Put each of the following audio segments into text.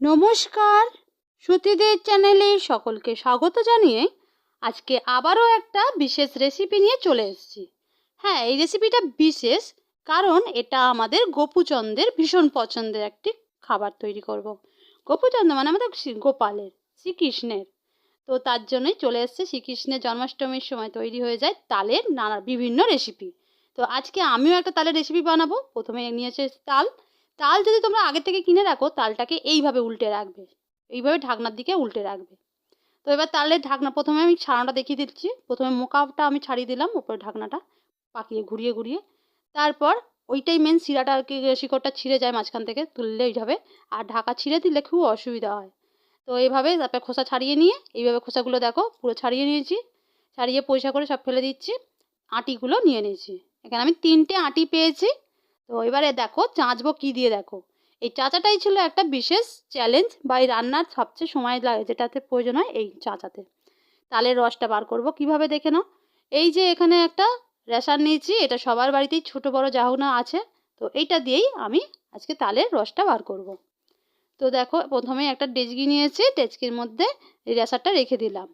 নমস্কার। সতীদের চ্যানেলে সকলকে স্বাগত জানিয়ে আজকে আবারও একটা বিশেষ রেসিপি নিয়ে চলে এসেছি। হ্যাঁ এই রেসিপিটা বিশেষ কারণ এটা আমাদের গোপুচন্দ্রের ভীষণ পছন্দের একটি খাবার তৈরি করব। গোপুচন্দ্র মানে আমাদের গোপালের, শ্রীকৃষ্ণের। তো তার জন্যই চলে এসছে। শ্রীকৃষ্ণের জন্মাষ্টমীর সময় তৈরি হয়ে যায় তালের নানা বিভিন্ন রেসিপি তো আজকে আমিও একটা তালের রেসিপি বানাবো। প্রথমে নিয়েছে তাল। তাল যদি তোমরা আগে থেকে কিনে রাখো, তালটাকে এইভাবে উল্টে রাখবে। এইভাবে ঢাকনার দিকে উল্টে রাখবে। তো এবার তালের ঢাকনা প্রথমে আমি ছানাটা দেখিয়ে দিচ্ছি। প্রথমে মোকাটা আমি ছাড়িয়ে দিলাম, উপরে ঢাকনাটা পাকিয়ে ঘুরিয়ে ঘুরিয়ে। তারপর ওইটাই মেন শিরাটা আর কি শিকড়টা ছিঁড়ে যায় মাঝখান থেকে তুললে এইভাবে। আর ঢাকা ছিঁড়ে দিলে খুব অসুবিধা হয়। তো এইভাবে তারপরে খোসা ছাড়িয়ে নিয়ে, এইভাবে খোসাগুলো দেখো, পুরো ছাড়িয়ে নিয়েছি। ছাড়িয়ে পয়সা করে সব ফেলে দিচ্ছি। আটিগুলো নিয়ে নিয়েছি। এখানে আমি তিনটে আটি পেয়েছি। তো এবারে দেখো চাঁচবো কী দিয়ে দেখো। এই চাচাটাই ছিল একটা বিশেষ চ্যালেঞ্জ বা এই রান্নার সবচেয়ে সময় লাগে যেটাতে প্রয়োজন হয় এই চাচাতে। তালের রসটা বার করব, কীভাবে দেখে নাও। এই যে এখানে একটা রেশান নিয়েছি, এটা সবার বাড়িতেই ছোট বড় যা না আছে, তো এইটা দিয়েই আমি আজকে তালের রসটা বার করব। তো দেখো প্রথমে একটা ডেচকি নিয়েছি, ডেচকির মধ্যে এই রেশারটা রেখে দিলাম।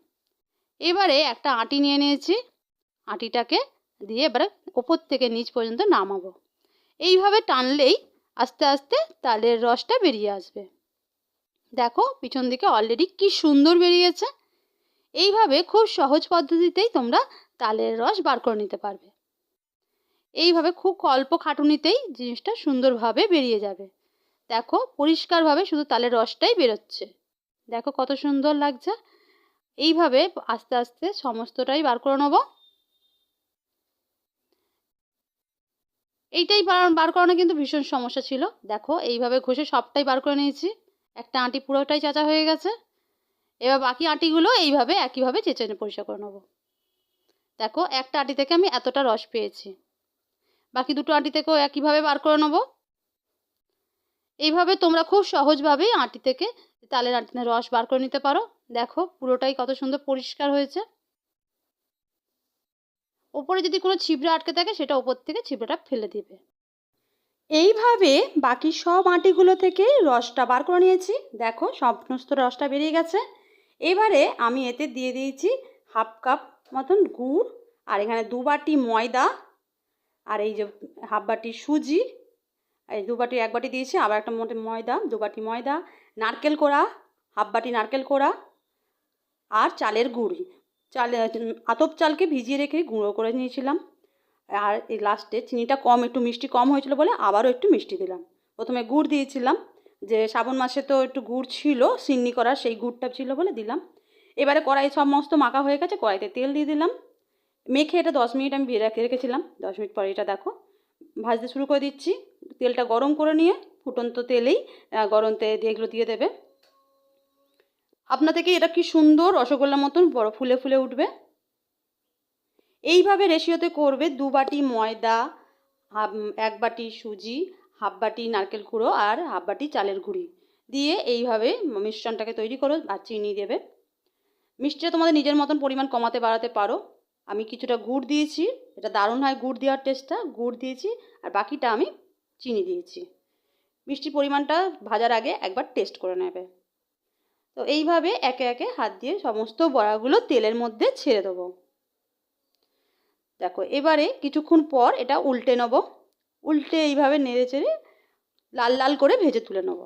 এবারে একটা আটি নিয়ে নিয়েছি, আটিটাকে দিয়ে এবারে ওপর থেকে নিচ পর্যন্ত নামাবো। এইভাবে টানলেই আস্তে আস্তে তালের রসটা বেরিয়ে আসবে। দেখো, পিছন দিকে অলরেডি কি সুন্দর বেরিয়েছে। এইভাবে খুব সহজ পদ্ধতিতেই তোমরা তালের রস বার করে নিতে পারবে। এইভাবে খুব অল্প খাটুনিতেই জিনিসটা সুন্দরভাবে বেরিয়ে যাবে। দেখো, পরিষ্কারভাবে শুধু তালের রসটাই বেরোচ্ছে। দেখো কত সুন্দর লাগছে। এইভাবে আস্তে আস্তে সমস্তটাই বার করে নেব। এইটাই বার করানো কিন্তু ভীষণ সমস্যা ছিল। দেখো, এইভাবে ঘষে সবটাই বার করে নিয়েছি। একটা আঁটি পুরোটাই চাচা হয়ে গেছে। এবার বাকি আঁটিগুলো এইভাবে একইভাবে চেঁচে পরিষ্কার করে নেব। দেখো, একটা আঁটি থেকে আমি এতটা রস পেয়েছি। বাকি দুটো আঁটি থেকেও একইভাবে বার করে নেব। এইভাবে তোমরা খুব সহজভাবেই আঁটি থেকে তালের আঁটি রস বার করে নিতে পারো। দেখো, পুরোটাই কত সুন্দর পরিষ্কার হয়েছে। ওপরে যদি কোনো ছিবড়ে আটকে থাকে, সেটা ওপর থেকে ছিবড়েটা ফেলে দিবে। এইভাবে বাকি সব আটিগুলো থেকে রসটা বার করে নিয়েছি। দেখো, সমস্ত রসটা বেরিয়ে গেছে। এবারে আমি এতে দিয়ে দিয়েছি হাফ কাপ মতন গুড়, আর এখানে দু বাটি ময়দা, আর এই যে হাফ বাটি সুজি, এই দু বাটি, এক বাটি দিয়েছি, আবার একটা মোটে ময়দা, দু বাটি ময়দা, নারকেল কোড়া, হাফ বাটি নারকেল কোড়া, আর চালের গুঁড়ি। চাল আতপ চালকে ভিজিয়ে রেখে গুঁড়ো করে নিয়েছিলাম। আর এই লাস্টে চিনিটা কম, একটু মিষ্টি কম হয়েছিল বলে আবারও একটু মিষ্টি দিলাম। প্রথমে গুড় দিয়েছিলাম, যে শ্রাবণ মাসে তো একটু গুড় ছিল, সিন্নি করার সেই গুড়টা ছিল বলে দিলাম। এবারে কড়াই সমস্ত মাখা হয়ে গেছে, কড়াইতে তেল দিয়ে দিলাম। মেখে এটা দশ মিনিট আমি রেখে রেখেছিলাম, দশ মিনিট পরে এটা দেখো, ভাজতে শুরু করে দিচ্ছি। তেলটা গরম করে নিয়ে ফুটন্ত তেলেই গরম তেল দিয়ে এগুলো দিয়ে দেবে। আপনা থেকে এটা কি সুন্দর রসগোল্লার মতন বড় ফুলে ফুলে উঠবে? এইভাবে রেশিওতে করবে দু বাটি ময়দা, হাফ এক বাটি সুজি, হাফ বাটি নারকেল কুড়ো আর হাফ বাটি চালের গুঁড়ি দিয়ে এইভাবে মিশ্রণটাকে তৈরি করো আর চিনি দেবে। মিষ্টিটা তোমাদের নিজের মতন পরিমাণ কমাতে বাড়াতে পারো। আমি কিছুটা গুড় দিয়েছি, এটা দারুণ হয় গুড় দেওয়ার টেস্টটা গুড় দিয়েছি আর বাকিটা আমি চিনি দিয়েছি। মিষ্টির পরিমাণটা ভাজার আগে একবার টেস্ট করে নেবে। তো এইভাবে একে একে হাত দিয়ে সমস্ত বড়াগুলো তেলের মধ্যে ছেড়ে দেবো। দেখো, এবারে কিছুক্ষণ পর এটা উল্টে নেব। উল্টে এইভাবে নেড়ে চেড়ে লাল লাল করে ভেজে তুলে নেব।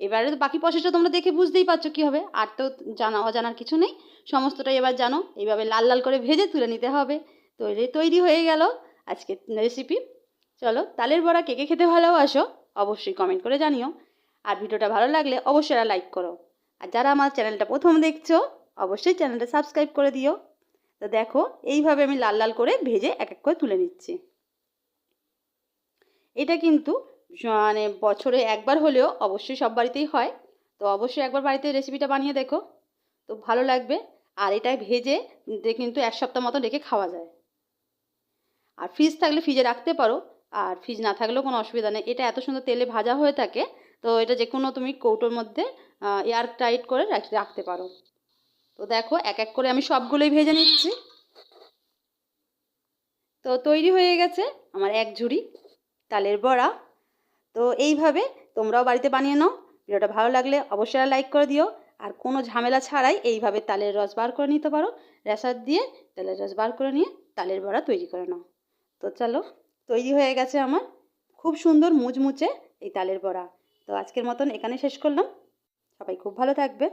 এবারে বাকি প্রসেসটা তোমরা দেখে বুঝতেই পারছ কী হবে। আর তো জানা, অজানার কিছু নেই। সমস্তটাই এবার জানো। এইভাবে লাল লাল করে ভেজে তুলে নিতে হবে। তৈরি তৈরি হয়ে গেল আজকে রেসিপি চলো, তালের বড়া কে কে খেতে ভালোবাসো অবশ্যই কমেন্ট করে জানিও। আর ভিডিওটা ভালো লাগলে অবশ্যই লাইক করো। আর যারা আমার চ্যানেলটা প্রথম দেখছ, অবশ্যই চ্যানেলটা সাবস্ক্রাইব করে দিও। তো দেখো, এইভাবে আমি লাল লাল করে ভেজে এক এক করে তুলে নিচ্ছি। এটা কিন্তু মানে বছরে একবার হলেও অবশ্যই সব বাড়িতেই হয়। তো অবশ্যই একবার বাড়িতে রেসিপিটা বানিয়ে দেখো। তো ভালো লাগবে। আর এটা ভেজে কিন্তু এক সপ্তাহ মতো রেখে খাওয়া যায়। আর ফ্রিজ থাকলে ফ্রিজে রাখতে পারো। আর ফ্রিজ না থাকলেও কোনো অসুবিধা নেই। এটা এত সুন্দর তেলে ভাজা হয়ে থাকে তো এটা যে কোনো তুমি কৌটোর মধ্যে এয়ার টাইট করে রাখতে পারো। তো দেখো, এক এক করে আমি সবগুলোই ভেজে নিচ্ছি। তো তৈরি হয়ে গেছে আমার এক ঝুড়ি তালের বড়া। তো এইভাবে তোমরাও বাড়িতে বানিয়ে নাও। ভিডিওটা ভালো লাগলে অবশ্যই লাইক করে দিও। আর কোনো ঝামেলা ছাড়াই এইভাবে তালের রস বার করে নিতে পারো। রেসার দিয়ে তালের রস বার করে নিয়ে তালের বড়া তৈরি করে নাও। তো চলো, তৈরি হয়ে গেছে আমার খুব সুন্দর মুচমুচে এই তালের বড়া। তো আজকের মতন এখানে শেষ করলাম। সবাই খুব ভালো থাকবে।